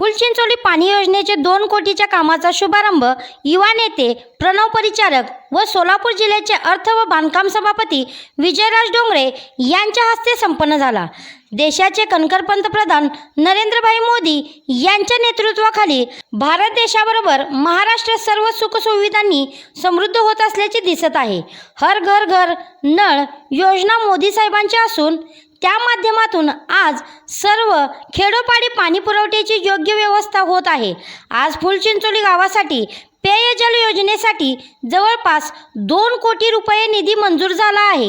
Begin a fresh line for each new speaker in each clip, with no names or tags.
फुलचिंचोली पाणी योजनेचे दोन कोटीच्या कामाचा शुभारंभ युवा नेते प्रणव परिचारक व सोलापूर जिल्ह्याचे अर्थ व बांधकाम सभापती विजयराज डोंगरे यांच्या हस्ते संपन्न झाला. देशाचे कणकर पंतप्रधान नरेंद्रभाई मोदी यांच्या नेतृत्वाखाली भारत देशाबरोबर महाराष्ट्र सर्व सुखसुविधांनी समृद्ध होत असल्याचे दिसत आहे. हर घर घर नळ योजना मोदी साहेबांची असून त्या माध्यमातून आज सर्व खेडोपाडी पाणी पुरवठ्याची योग्य व्यवस्था होत आहे. आज फुलचिंचोली गावासाठी पेयजल योजनेसाठी जवळपास दोन कोटी रुपये निधी मंजूर झाला आहे.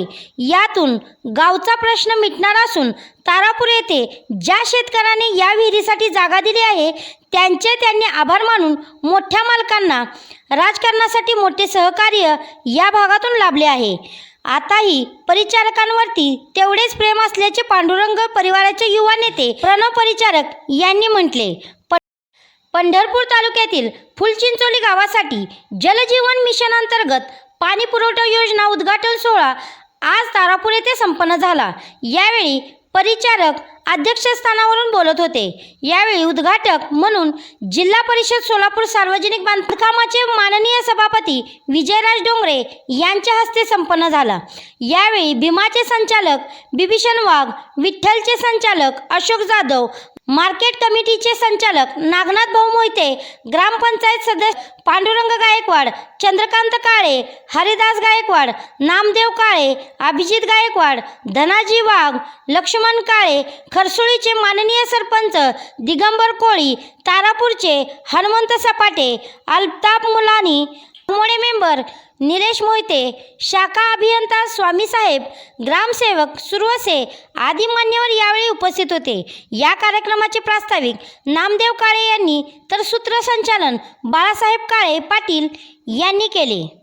यातून गावचा प्रश्न मिटणार असून तारापूर येथे ज्या शेतकऱ्याने या विहिरीसाठी जागा दिली आहे त्यांचे त्यांनी आभार मानून मोठ्या मालकांना राजकारणासाठी मोठे सहकार्य या भागातून लाभले आहे. आताही परिचारकांवरती तेवढेच प्रेम असल्याचे पांडुरंग परिवाराचे युवा नेते प्रणव परिचारक यांनी म्हटले. प- पंढरपूर तालुक्यातील फुलचिंचोली गावासाठी जलजीवन मिशन अंतर्गत पाणी पुरवठा योजना उद्घाटन सोहळा आज तारापूर येथे संपन्न झाला. यावेळी परिचारक अध्यक्षस्थानावरून बोलत होते. यावेळी उद्घाटक म्हणून जिल्हा परिषद सोलापूर सार्वजनिक बांधकामाचे माननीय सभापती विजयराज डोंगरे यांच्या हस्ते संपन्न झाला. यावेळी भीमाचे संचालक बिभीषण वाघ विठ्ठलचे संचालक अशोक जाधव मार्केट कमिटीचे संचालक नागनाथ भाऊ मोहिते ग्रामपंचायत सदस्य पांडुरंग गायकवाड चंद्रकांत काळे हरिदास गायकवाड नामदेव काळे अभिजित गायकवाड धनाजी वाघ लक्ष्मण काळे खरसुळीचे माननीय सरपंच दिगंबर कोळी तारापूरचे हनुमंत सपाटे अल्ताप मुलानी मोडे मेंबर निलेश मोहिते शाखा अभियंता स्वामीसाहेब ग्रामसेवक सुरवसे आदी मान्यवर यावेळी उपस्थित होते. या कार्यक्रमाचे प्रास्ताविक नामदेव काळे यांनी तर सूत्रसंचालन बाळासाहेब काळे पाटील यांनी केले.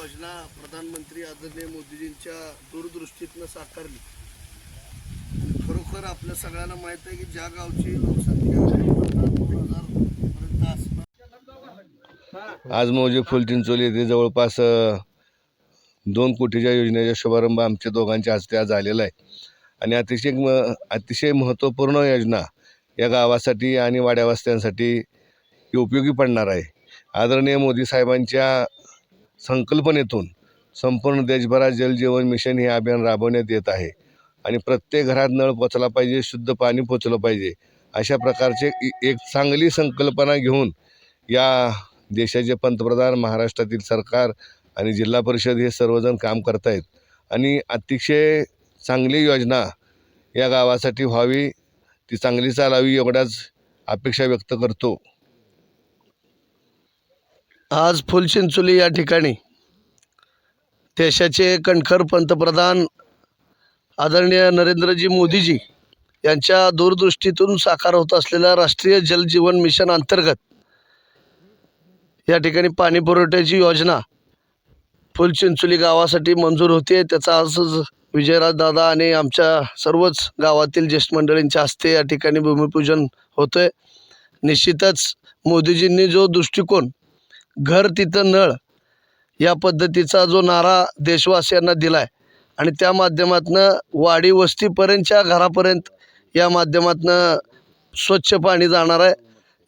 योजना प्रधानमंत्री आदरणीय मोदीजींच्या दूरदृष्टीतनं साकारली. खरोखर आपल्या सगळ्यांना माहीत आहे की ज्या गावची लोकसंख्या
आज मौजे फुलचिंचोली येथे जवळपास दोन कोटीच्या योजनेचा शुभारंभ आमच्या दोघांच्या हस्ते आज झालेला आहे. आणि अतिशय म अतिशय महत्त्वपूर्ण योजना या गावासाठी आणि वाड्यावास्त्यांसाठी ही उपयोगी पडणार आहे. आदरणीय मोदी साहेबांच्या संकल्पनेतून संपूर्ण देशभरात जलजीवन मिशन हे अभियान राबवण्यात येत आहे. आणि प्रत्येक घरात नळ पोचला पाहिजे शुद्ध पाणी पोचलं पाहिजे. अशा प्रकारचे एक चांगली संकल्पना घेऊन या देशाचे पंतप्रधान महाराष्ट्रातील सरकार आणि जिल्हा परिषद हे सर्वजण काम करत आहेत आणि अतिशय चांगली योजना या गावासाठी व्हावी ती चांगली चालावी एवढ्याच अपेक्षा व्यक्त करतो.
आज फुलचिंचोली या ठिकाणी देशाचे कणखर पंतप्रधान आदरणीय नरेंद्रजी मोदीजी यांच्या दूरदृष्टीतून साकार होत असलेल्या राष्ट्रीय जलजीवन मिशन अंतर्गत या ठिकाणी पाणी पुरवठ्याची योजना फुलचिंचोली गावासाठी मंजूर होते. त्याचा आज विजयराजदादा आणि आमच्या सर्वच गावातील ज्येष्ठ मंडळींच्या हस्ते या ठिकाणी भूमिपूजन होतं आहे निश्चितच मोदीजींनी जो दृष्टिकोन घर तिथं नळ या पद्धतीचा जो नारा देशवासियांना दिला आहे आणि त्या माध्यमातनं वाडी वस्तीपर्यंतच्या घरापर्यंत या माध्यमातनं स्वच्छ पाणी जाणार आहे.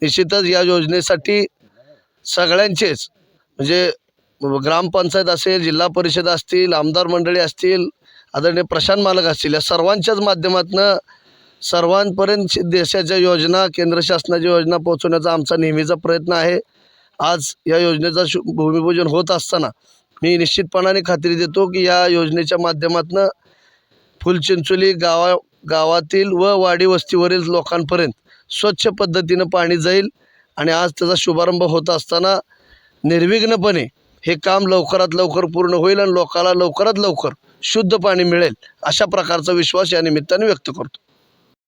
निश्चितच या योजनेसाठी सगळ्यांचेच म्हणजे ग्रामपंचायत असेल जिल्हा परिषद असतील आमदार मंडळी असतील आदरणीय प्रशांत मालक असतील या सर्वांच्याच माध्यमातनं सर्वांपर्यंत देशाच्या योजना केंद्र शासनाच्या योजना पोहोचवण्याचा आमचा नेहमीचा प्रयत्न आहे. आज या योजनेचा शु भूमिपूजन होत असताना मी निश्चितपणाने खात्री देतो की या योजनेच्या माध्यमातून फुलचिंचोली गावा गावातील व वाडी वस्तीवरील लोकांपर्यंत स्वच्छ पद्धतीनं पाणी जाईल आणि आज त्याचा शुभारंभ होत असताना निर्विघ्नपणे हे काम लवकरात लवकर पूर्ण होईल आणि लोकाला लवकरात लवकर शुद्ध पाणी मिळेल अशा प्रकारचा विश्वास या निमित्ताने व्यक्त करतो.